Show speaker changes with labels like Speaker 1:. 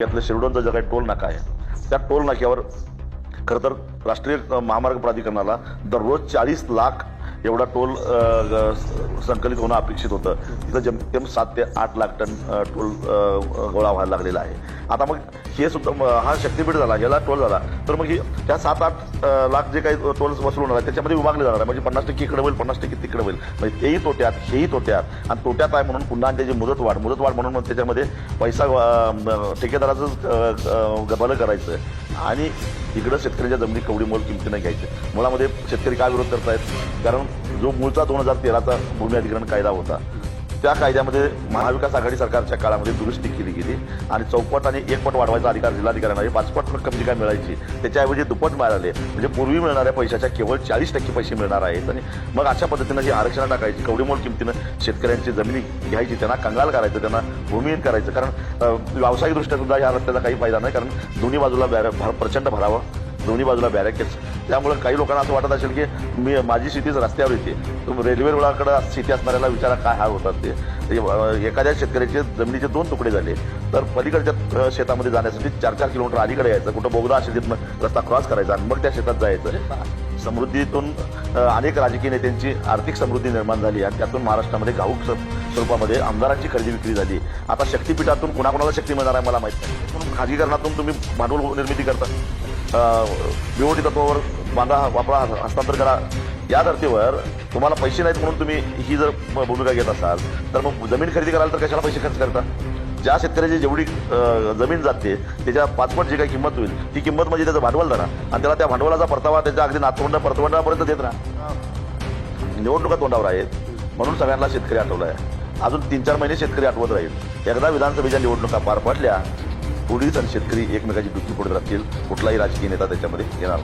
Speaker 1: यातलं शिरडोनचा जो काही टोल नाका आहे त्या टोल नाक्यावर खरं तर राष्ट्रीय महामार्ग प्राधिकरणाला दररोज चाळीस लाख एवढा टोल संकलित होणं अपेक्षित होतं. तिथं जेमतेम सात ते आठ लाख टन टोल गोळा व्हायला लागलेला आहे. आता मग हे सुद्धा हा शक्तीपीठ झाला याला टोल झाला तर मग ही त्या सात आठ लाख जे काही टोल वसूल होणार आहे त्याच्यामध्ये विभागले जाणार आहे म्हणजे पन्नास टक्के इकडे होईल पन्नास टक्के तिकडे होईल. म्हणजे तेही तोट्यात हेही तोट्यात. आणि तोट्यात आहे म्हणून पुन्हा त्याची मुदतवाढ मुदतवाढ म्हणून मग त्याच्यामध्ये पैसा अ, ठेकेदाराचं गबालं करायचं. आणि इकडं शेतकऱ्याच्या जमिनी कवडी मोल किमतीनं घ्यायचं. मुळामध्ये शेतकरी काय विरोध करतायत? कारण जो मूळचा दोन हजार तेराचा भूमी अधिग्रहण कायदा होता त्या कायद्यामध्ये महाविकास आघाडी सरकारच्या काळामध्ये दुरुस्ती केली गेली आणि चौपट आणि एकपट वाढवायचा अधिकार जिल्हाधिकाऱ्यांना आहे. पाचपट रक्कम जी काय मिळायची त्याच्याऐवजी दुप्पट मिळाले म्हणजे पूर्वी मिळणाऱ्या पैशाच्या केवळ चाळीस टक्के पैसे मिळणार आहेत आणि मग अशा पद्धतीनं ही आरक्षण टाकायची कवडीमोल किमतीनं शेतकऱ्यांची जमिनी घ्यायची त्यांना कंगाल करायचं त्यांना भूमिहीन करायचं कारण व्यावसायिक व्यावसायिकदृष्ट्या सुद्धा या रस्त्याचा काही फायदा नाही कारण दोन्ही बाजूला भर प्रचंड भरावं दोन्ही बाजूला बॅरेकेट्स त्यामुळे काही लोकांना असं वाटत असेल की मी माझी शेतीच रस्त्यावर येते. रेल्वे रुळाकडे शेती असणाऱ्याला विचारा काय हाल होतात ते. एखाद्या शेतकऱ्याचे जमिनीचे दोन तुकडे झाले. तर पलीकडच्या शेतामध्ये जाण्यासाठी चार चार किलोमीटर अलीकडे यायचं. कुठं बोगदा असेल तिथनं रस्ता क्रॉस करायचा आणि मग त्या शेतात जायचं. समृद्धीतून अनेक राजकीय नेत्यांची आर्थिक समृद्धी निर्माण झाली आणि त्यातून महाराष्ट्रामध्ये घाऊक स्वरूपामध्ये आमदारांची खरेदी विक्री झाली. आता शक्तीपीठातून कुणाकुणाला शक्ती मिळणार आहे मला माहीत नाही. म्हणून खाजगीकरणातून तुम्ही भांडवल निर्मिती करता. बीओटी तत्वावर बांधा वापरा हस्तांतर करा. या धर्तीवर तुम्हाला पैसे नाहीत म्हणून तुम्ही ही जर भूमिका घेत असाल तर मग जमीन खरेदी कराल तर कशाला पैसे खर्च करता? ज्या शेतकऱ्याची जेवढी जमीन जाते त्याच्या पाचपट जी काही किंमत होईल ती किंमत म्हणजे त्याचं भांडवल धरा. आणि त्याला त्या भांडवलाचा परतावा त्याच्या अगदी नातवंडा परतवंडापर्यंत देत राहा. निवडणुका तोंडावर आहेत म्हणून सगळ्यांना शेतकरी आठवला आहे अजून तीन चार महिने शेतकरी आठवत राहील. एकदा विधानसभेच्या निवडणुका पार पडल्या पोलीस आणि शेतकरी एकमेकाची डुकी पडत राहतील कुठलाही राजकीय नेता त्याच्यामध्ये येणार